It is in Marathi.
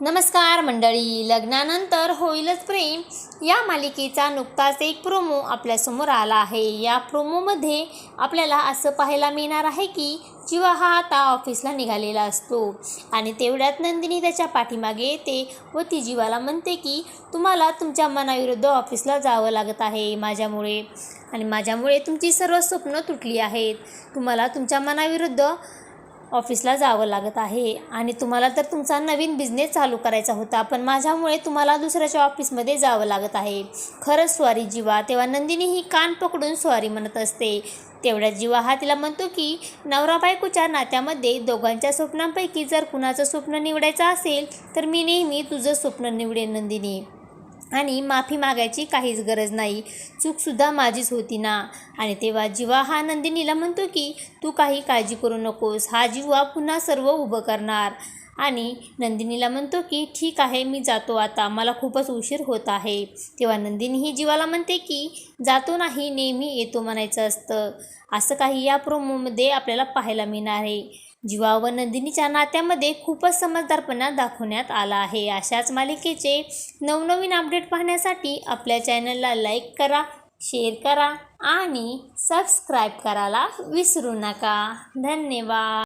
नमस्कार मंडळी लग्नानंतर होईलच प्रेम. या मालिकेचा नुकताच एक प्रोमो आपल्यासमोर आला आहे. या प्रोमोमध्ये आपल्याला असं पाहायला मिळणार आहे की जीवा हा आता ऑफिसला निघालेला असतो. आणि तेवढ्यात नंदिनी त्याच्या पाठीमागे येते व ती जीवाला म्हणते की तुम्हाला तुमच्या मनाविरुद्ध ऑफिसला जावं लागत आहे माझ्यामुळे. आणि माझ्यामुळे तुमची सर्व स्वप्न तुटली आहेत. तुम्हाला तुमच्या मनाविरुद्ध ऑफिसला जावं लागत आहे. आणि तुम्हाला तर तुमचा नवीन बिझनेस चालू करायचा होता पण माझ्यामुळे तुम्हाला दुसऱ्याच्या ऑफिसमध्ये जावं लागत आहे. खरंच स्वारी जीवा तेव्हा नंदिनी ही कान पकडून स्वारी म्हणत असते. तेवढ्यात जीवा हा तिला म्हणतो की नवरा बायकोच्या नात्यामध्ये दोघांच्या स्वप्नांपैकी जर कुणाचं स्वप्न निवडायचं असेल तर मी नेहमी तुझं स्वप्न निवडेन नंदिनी. आणि माफी मागायची काहीच गरज नाही. चूकसुद्धा माझीच होती ना. आणि तेव्हा जीवा हा नंदिनीला म्हणतो की तू काही काळजी करू नकोस. हा जीवा पुन्हा सर्व उभं करणार. आणि नंदिनीला म्हणतो की ठीक आहे मी जातो आता. मला खूपच उशीर होत आहे. तेव्हा नंदिनी ही जीवाला म्हणते की जातो नाही. नेहमी येतो म्हणायचं असतं. असं काही या प्रोमोमध्ये आपल्याला पाहायला मिळणार आहे. जीवा व नंदिनीच्या नात्यामध्ये खूपच समजदारपणा दाखवण्यात आला आहे. अशाच मालिकेचे नवनवीन अपडेट पाहण्यासाठी आपल्या चॅनलला लाईक करा शेअर करा आणि सबस्क्राईब करायला विसरू नका. धन्यवाद.